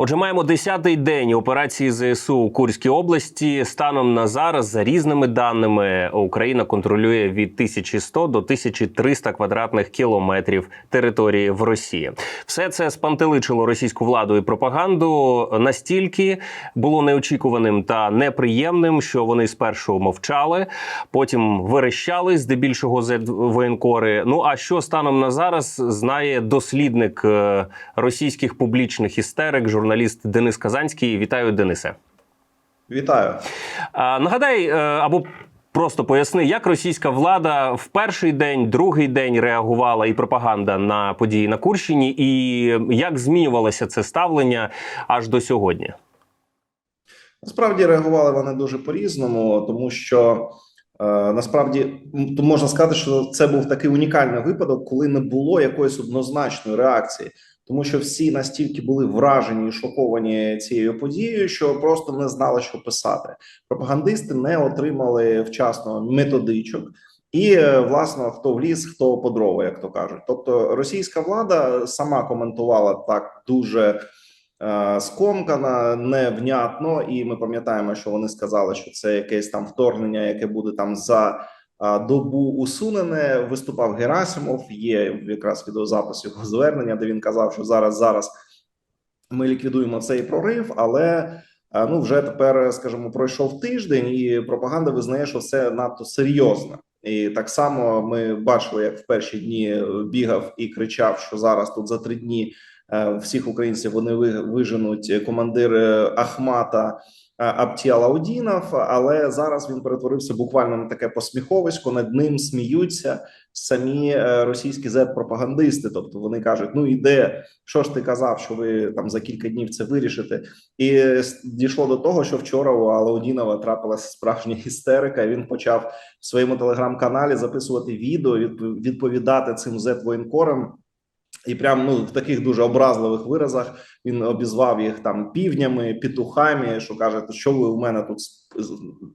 Отже, маємо 10-й день операції ЗСУ у Курській області. Станом на зараз, за різними даними, Україна контролює від 1100 до 1300 квадратних кілометрів території в Росії. Все це спантеличило російську владу і пропаганду настільки було неочікуваним та неприємним, що вони спершу мовчали, потім верещали здебільшого воєнкори. Ну а що станом на зараз знає дослідник е, російських публічних істерик, журналіст Денис Казанський. Вітаю, Денисе. Вітаю. А, нагадай е, або. Просто поясни, як російська влада в перший день, другий день реагувала і пропаганда на події на Курщині, і як змінювалося це ставлення аж до сьогодні? Насправді реагували вони дуже по-різному, тому що е, насправді можна сказати, що це був такий унікальний випадок, коли не було якоїсь однозначної реакції, тому що всі настільки були вражені і шоковані цією подією, що просто не знали, що писати. Пропагандисти не отримали вчасно методичок. І е, власне хто в ліс, хто по дрова, як то кажуть. Тобто російська влада сама коментувала так дуже е, скомкана, невнятно, і ми пам'ятаємо, що вони сказали, що це якесь там вторгнення, яке буде там за добу усунене. Виступав Герасимов. Є якраз відеозапис його звернення, де він казав, що зараз зараз ми ліквідуємо цей прорив, але ну вже тепер, скажімо, пройшов тиждень, і пропаганда визнає, що це надто серйозно. І так само ми бачили, як в перші дні бігав і кричав, що зараз тут за три дні всіх українців вони ви- виженуть командир е, Ахмата е, Аптіалаудінов, але зараз він перетворився буквально на таке посміховисько. Над ним сміються самі е, російські зет-пропагандисти. Тобто вони кажуть: ну іде, що ж ти казав, що ви там за кілька днів це вирішите, і е, дійшло до того, що вчора у Алаудінова трапилася справжня істерика. Він почав в своєму телеграм-каналі записувати відео, відп- відповідати цим зет-воєнкорам. І прям ну в таких дуже образливих виразах він обізвав їх там півнями, петухами. Що каже, що ви у мене тут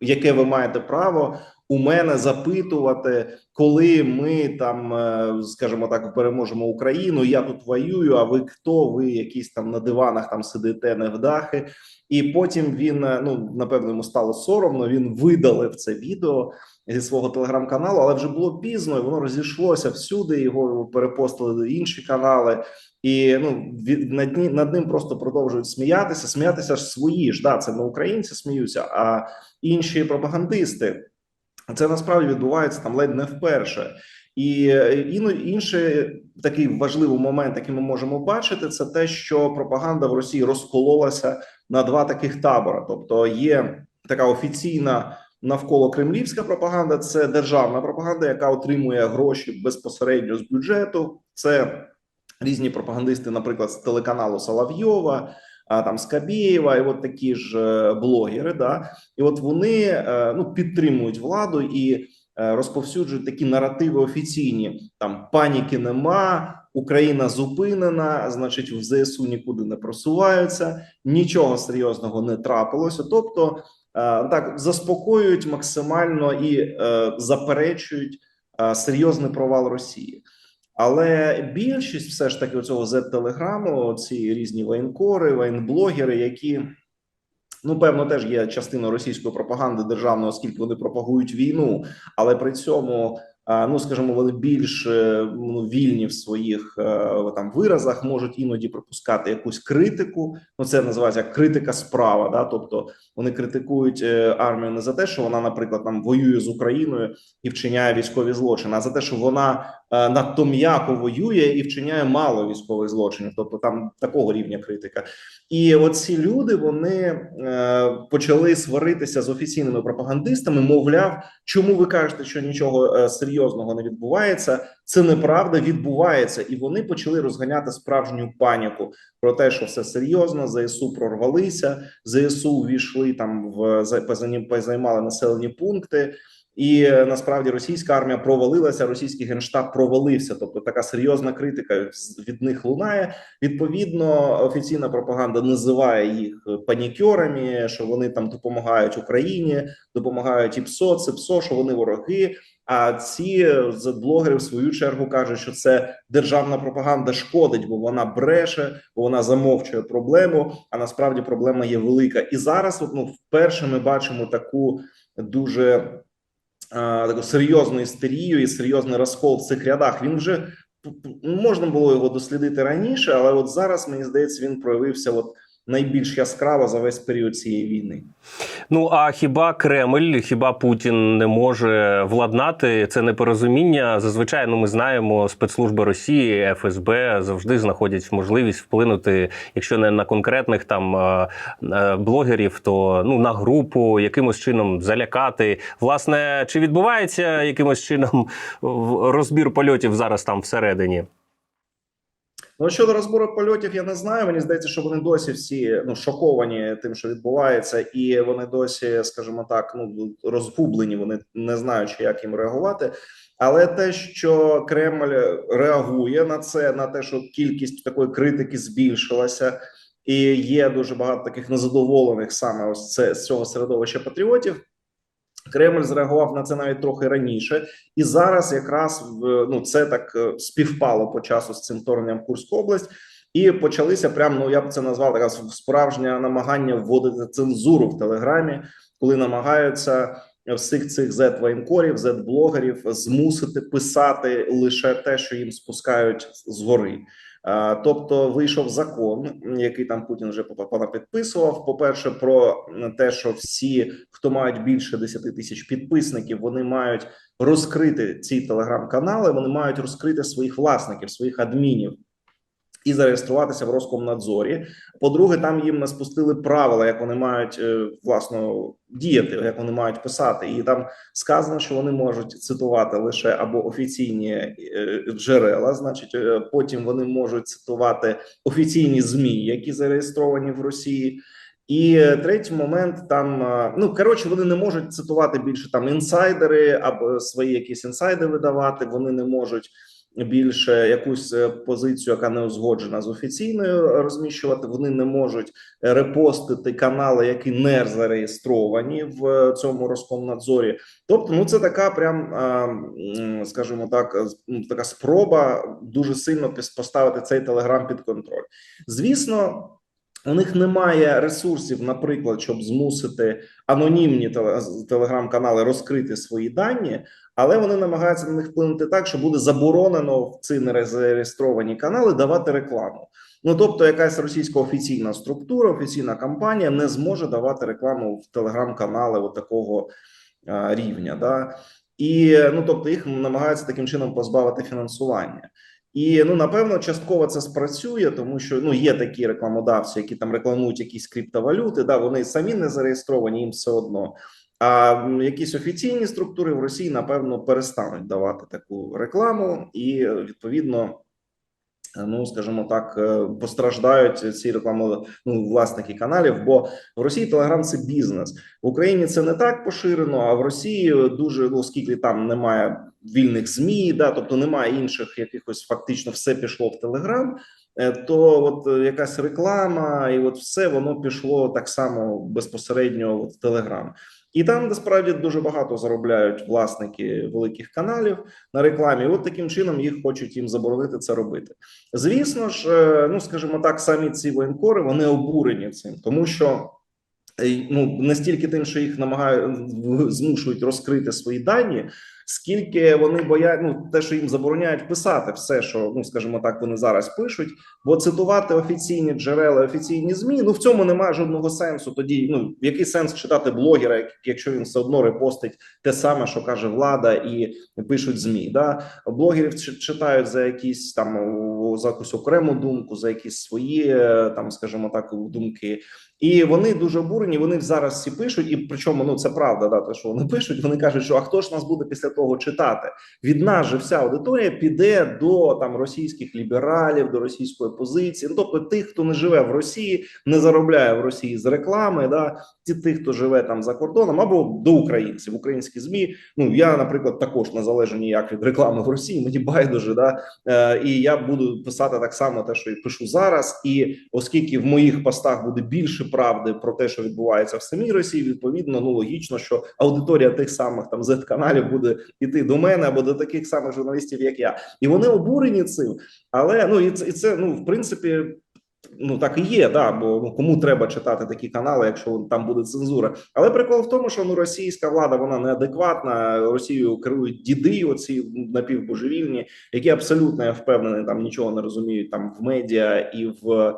яке ви маєте право у мене запитувати, коли ми там, е, скажімо так, переможемо Україну. Я тут воюю. А ви хто? Ви якісь там на диванах там сидите невдахи. І потім він е, ну напевно йому стало соромно. Він видалив це відео зі свого телеграм-каналу, але вже було пізно. і Воно розійшлося всюди. Його перепостили інші канали, і ну від над, над ним просто продовжують сміятися. Сміятися ж свої ж да, це не українці сміються, а інші пропагандисти. Це насправді відбувається там ледь не вперше. І е, інший такий важливий момент, який ми можемо бачити, це те, що пропаганда в Росії розкололася на два таких табора. Тобто є така офіційна навколо кремлівська пропаганда, це державна пропаганда, яка отримує гроші безпосередньо з бюджету. Це різні пропагандисти, наприклад, з телеканалу Соловйова, а там Скабєєва, і от такі ж е, блогери. Да, і от вони е, ну підтримують владу і е, розповсюджують такі наративи офіційні: там паніки нема. Україна зупинена, значить, в ЗСУ нікуди не просуваються, нічого серйозного не трапилося. Тобто, так заспокоюють максимально і е, заперечують е, серйозний провал Росії. Але більшість все ж таки цього Z-телеграму, ці різні воєнкори, воєнблогери, які ну певно теж є частиною російської пропаганди державної, оскільки вони пропагують війну, але при цьому. Ну, скажімо, вони більш е, ну, вільні в своїх е, там виразах, можуть іноді пропускати якусь критику. Ну, це називається критика справа. Да? Тобто вони критикують е, армію не за те, що вона, наприклад, там воює з Україною і вчиняє військові злочини, а за те, що вона надто м'яко воює і вчиняє мало військових злочинів, тобто там такого рівня критика. І оці люди вони почали сваритися з офіційними пропагандистами. Мовляв, чому ви кажете, що нічого е, серйозного не відбувається? Це неправда відбувається, і вони почали розганяти справжню паніку про те, що все серйозно. ЗСУ прорвалися, ЗСУ увійшли там в за- позані- населені пункти. І е, насправді російська армія провалилася, російський генштаб провалився. Тобто така серйозна критика від них лунає. Відповідно, офіційна пропаганда називає їх панікерами, що вони там допомагають Україні, допомагають і ПСО, це ПСО, що вони вороги. А ці з блогери в свою чергу кажуть, що це державна пропаганда шкодить, бо вона бреше, бо вона замовчує проблему. А насправді проблема є велика. І зараз, ну, вперше ми бачимо таку дуже таку серйозну істерію і серйозний розкол в цих рядах. Він вже можна було його дослідити раніше, але от зараз мені здається, він проявився от найбільш яскраво за весь період цієї війни. Ну а хіба Кремль, хіба Путін не може владнати це непорозуміння? Зазвичай ну ми знаємо, спецслужби Росії, ФСБ завжди знаходять можливість вплинути, якщо не на конкретних там блогерів, то ну на групу якимось чином залякати. Власне, чи відбувається якимось чином розбір польотів зараз там всередині? Ну щодо розбору польотів, я не знаю. Мені здається, що вони досі всі ну шоковані тим, що відбувається, і вони досі, скажімо так, ну розгублені. Вони не знаючи, як їм реагувати. Але те, що Кремль реагує на це, на те, що кількість такої критики збільшилася, і є дуже багато таких незадоволених саме ось це з цього середовища патріотів. Кремль зреагував на це навіть трохи раніше, і зараз якраз ну це так е, співпало по часу з цим вторгненням Курську область, і почалися прям, ну я б це назвав така справжнє намагання вводити цензуру в телеграмі, коли намагаються всіх цих z воєнкорів, z блогерів змусити писати лише те, що їм спускають згори. А, Тобто вийшов закон, який там Путін вже підписував. По перше, про те, що всі, хто мають більше 10 тисяч підписників, вони мають розкрити ці телеграм-канали. Вони мають розкрити своїх власників, своїх адмінів і зареєструватися в Роскомнадзорі. По-друге, там їм не спустили правила, як вони мають е, власно діяти, як вони мають писати, і там сказано, що вони можуть цитувати лише або офіційні е, джерела, значить, е, потім вони можуть цитувати офіційні змі, які зареєстровані в Росії. І третій момент там ну коротше, вони не можуть цитувати більше там інсайдери або свої якісь інсайди видавати. Вони не можуть більше якусь е, позицію, яка не узгоджена з офіційною, розміщувати. Вони не можуть репостити канали, які не зареєстровані в цьому Роскомнадзорі. Тобто, ну це така прям, скажімо так, ну, така спроба дуже сильно поставити цей телеграм під контроль. Звісно. У них немає ресурсів, наприклад, щоб змусити анонімні теле- телеграм-канали розкрити свої дані, але вони намагаються на них вплинути так, що буде заборонено в ці нерезареєстровані канали давати рекламу. Ну тобто, якась російська офіційна структура, офіційна компанія не зможе давати рекламу в телеграм-канали такого рівня. Да? І ну тобто їх намагаються таким чином позбавити фінансування. І ну напевно, частково це спрацює, тому що ну є такі рекламодавці, які там рекламують якісь криптовалюти. Да, вони самі не зареєстровані, їм все одно. А якісь офіційні структури в Росії напевно перестануть давати таку рекламу, і відповідно, е, ну скажімо так, е, постраждають ці реклами ну, власники каналів. Бо в Росії Телеграм це бізнес в Україні. Це не так поширено. А в Росії дуже ну, оскільки там немає вільних змі, да, тобто немає інших якихось фактично все пішло в Телеграм. Е, То от е, якась реклама, і от все воно пішло так само безпосередньо в Телеграм. І там насправді дуже багато заробляють власники великих каналів на рекламі. І От таким чином їх хочуть їм заборонити це робити. Звісно ж, е, ну скажімо так, самі ці воєнкори вони обурені цим, тому що ну не стільки тим, що їх намагають змушують розкрити свої дані. Скільки вони боять, ну те, що їм забороняють писати все, що ну скажімо так, вони зараз пишуть, бо цитувати офіційні джерела, офіційні змі, ну в цьому немає жодного сенсу. Тоді ну який сенс читати блогера, якщо він все одно репостить те саме, що каже влада, і пишуть змі. Да блогерів чи- читають за якісь там за якусь окрему думку, за якісь свої е, там, скажімо так, думки. І вони дуже обурені. Вони зараз всі пишуть, і причому ну це правда, да, те, що вони пишуть. Вони кажуть, що а хто ж нас буде після того читати. Від нас же вся аудиторія піде до там російських лібералів, до російської позиції. Ну, тобто тих, хто не живе в Росії, не заробляє в Росії з реклами, да ті тих, хто живе там за кордоном, або до українців, українські змі. Ну я, наприклад, також не залежу ніяк від реклами в Росії. Мені байдуже, да е, і я буду писати так само, те, що і пишу зараз. І оскільки в моїх постах буде більше правди про те, що відбувається в самій Росії, відповідно, ну логічно, що аудиторія тих самих там z каналів буде іти до мене або до таких самих журналістів, як я, і вони обурені цим. Але ну і це, і це ну в принципі. Ну так і є, да, бо ну кому треба читати такі канали, якщо там буде цензура. Але прикол в тому, що ну російська влада вона неадекватна. Росією керують діди, оці напівбожевільні, які абсолютно я впевнений, там нічого не розуміють там в медіа і в.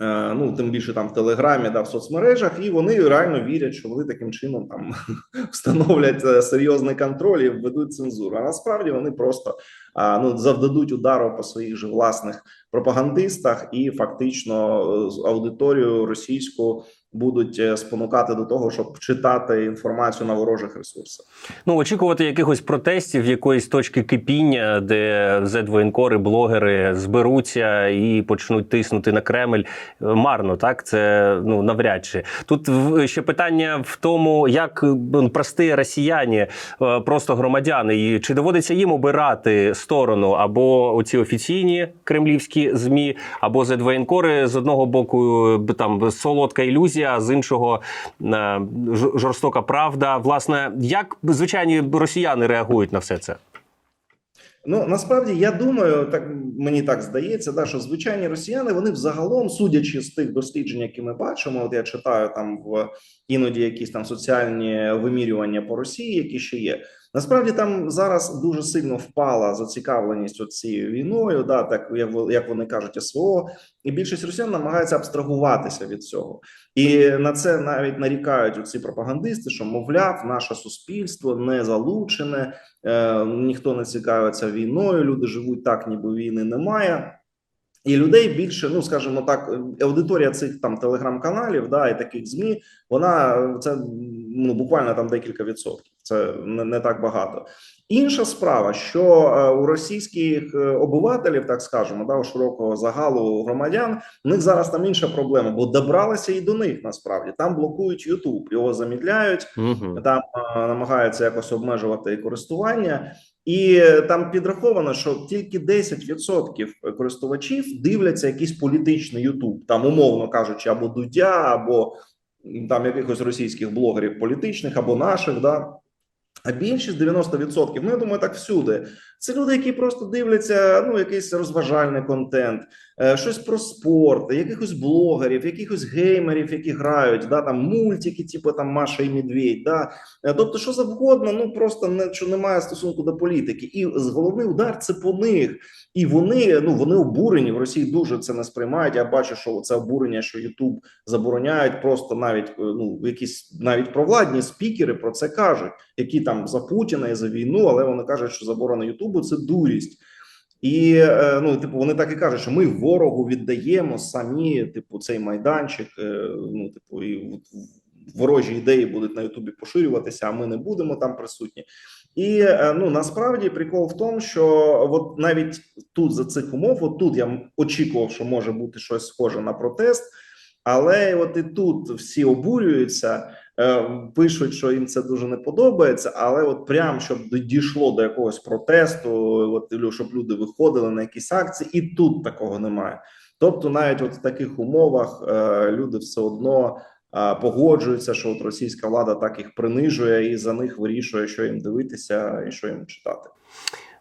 Е, Ну, тим більше там в Телеграмі да в соцмережах, і вони реально вірять, що вони таким чином там встановлять е, серйозний контроль і введуть цензуру. А насправді вони просто ну завдадуть удару по своїх же власних пропагандистах і фактично е, аудиторію російську будуть е, спонукати до того, щоб читати інформацію на ворожих ресурсах. Ну, очікувати якихось протестів, якоїсь точки кипіння, де зедвоєнкори, блогери зберуться і почнуть тиснути на Кремль. е, Марно, так це ну навряд чи тут ще питання в тому, як ну, прості росіяни, е, просто громадяни, і чи доводиться їм обирати сторону або оці офіційні кремлівські змі, або зедвоєнкори з одного боку там солодка ілюзія, а з іншого жорстока правда. Власне, як звичайні росіяни реагують на все це? Ну насправді я думаю, так мені так здається, да, що звичайні росіяни вони взагалом, судячи з тих досліджень, які ми бачимо, от я читаю там в іноді якісь там соціальні вимірювання по Росії, які ще є. Насправді там зараз дуже сильно впала зацікавленість цією війною, да, так як вони кажуть, СВО, і більшість росіян намагається абстрагуватися від цього. І на це навіть нарікають ці пропагандисти, що мовляв, наше суспільство не залучене, е, ніхто не цікавиться війною. Люди живуть так, ніби війни немає. І людей більше, ну скажімо так, аудиторія цих там телеграм-каналів, да, і таких змі, вона це ну буквально там декілька відсотків. Це не, не так багато. Інша справа, що е, у російських е, обивателів, так скажемо, да, у широкого загалу громадян, у них зараз там інша проблема, бо добралися і до них насправді там блокують Ютуб, його замідляють Угу. там е, намагаються якось обмежувати користування, і там підраховано, що тільки 10% користувачів дивляться якийсь політичний Ютуб, там умовно кажучи, або Дудя, або там якихось російських блогерів політичних, або наших, да. А більшість 90%, ну я думаю, так всюди. Це люди, які просто дивляться ну якийсь розважальний контент, е, щось про спорт, якихось блогерів, якихось геймерів, які грають, да там мультики, типу там Маша і Медведь, да Е, тобто, що завгодно, ну просто не що немає стосунку до політики, і головний удар це по них, і вони ну вони обурені в Росії. Дуже це не сприймають. Я бачу, що це обурення, що Ютуб забороняють, просто навіть е, ну якісь навіть провладні спікери про це кажуть, які там за Путіна і за війну, але вони кажуть, що заборона Ютубу це дурість. І е, ну, типу, вони так і кажуть, що ми ворогу віддаємо самі, типу, цей майданчик. е, Ну, типу, і ворожі ідеї будуть на Ютубі поширюватися, а ми не будемо там присутні. І е, ну насправді прикол в тому, що от навіть тут за цих умов, от тут я очікував, що може бути щось схоже на протест, але от і тут всі обурюються, пишуть, що їм це дуже не подобається. Але от прям щоб дійшло до якогось протесту, от щоб люди виходили на якісь акції, і тут такого немає. Тобто, навіть от в таких умовах е, люди все одно погоджуються, що от російська влада так їх принижує і за них вирішує, що їм дивитися і що їм читати.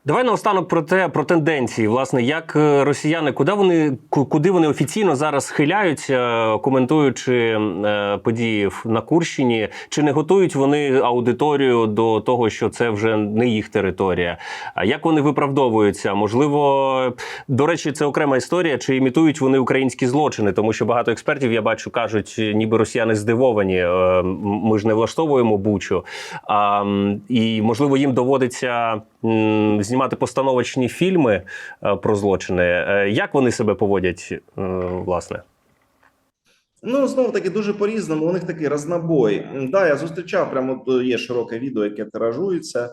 Давай наостанок про те про тенденції. Власне, як е, росіяни, куди вони ку- куди вони офіційно зараз схиляються, коментуючи е, події на Курщині, чи не готують вони аудиторію до того, що це вже не їх територія? А як вони виправдовуються? Можливо, до речі, це окрема історія, чи імітують вони українські злочини? Тому що багато експертів я бачу кажуть, ніби росіяни здивовані. е, Ми ж не влаштовуємо бучу. І можливо їм доводиться м, знімати постановочні фільми е, про злочини. Е, Як вони себе поводять, е, власне? Ну знову таки дуже по-різному. У них такий разнобой. М, Да, я зустрічав прямо є широке відео, яке тиражується.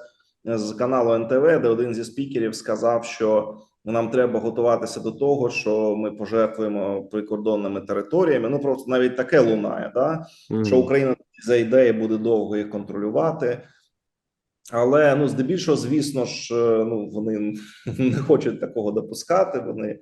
з каналу НТВ, де один зі спікерів сказав, що нам треба готуватися до того, що ми пожертвуємо прикордонними територіями. Ну просто навіть таке лунає, да що Україна зайде і буде довго їх контролювати. Але ну, здебільшого, звісно ж, е, ну вони не хочуть такого допускати. Вони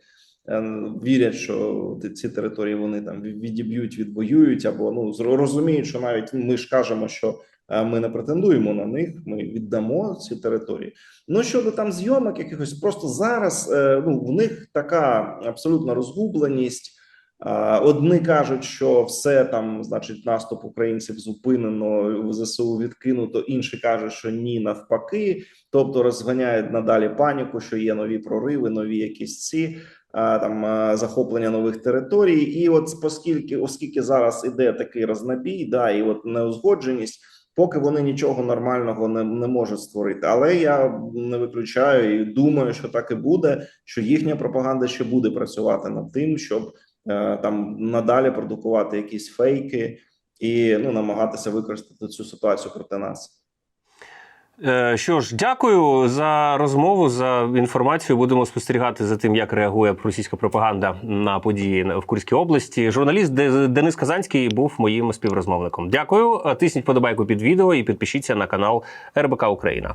е, вірять, що ці території вони там відіб'ють, відвоюють, або ну розуміють, що навіть ми ж кажемо, що е, ми не претендуємо на них, ми віддамо ці території. Ну щодо там зйомок, якихось просто зараз ну в них така абсолютна розгубленість. А, Одні кажуть, що все там, значить, наступ українців зупинено, в ЗСУ відкинуто. Інші кажуть, що ні, навпаки. Тобто розганяють надалі паніку, що є нові прориви, нові якісь ці там захоплення нових територій. І от оскільки, оскільки зараз іде такий рознобій, да, і от неузгодженість. Поки вони нічого нормального не, не можуть створити, але я не виключаю і думаю, що так і буде. Що їхня пропаганда ще буде працювати над тим, щоб е, там надалі продукувати якісь фейки і ну намагатися використати цю ситуацію проти нас. Е, Що ж, дякую за розмову, за інформацію. Будемо спостерігати за тим, як реагує російська пропаганда на події в Курській області. Журналіст Де- Денис Казанський був моїм співрозмовником. Дякую. Тисніть подобайку під відео і підпишіться на канал РБК Україна.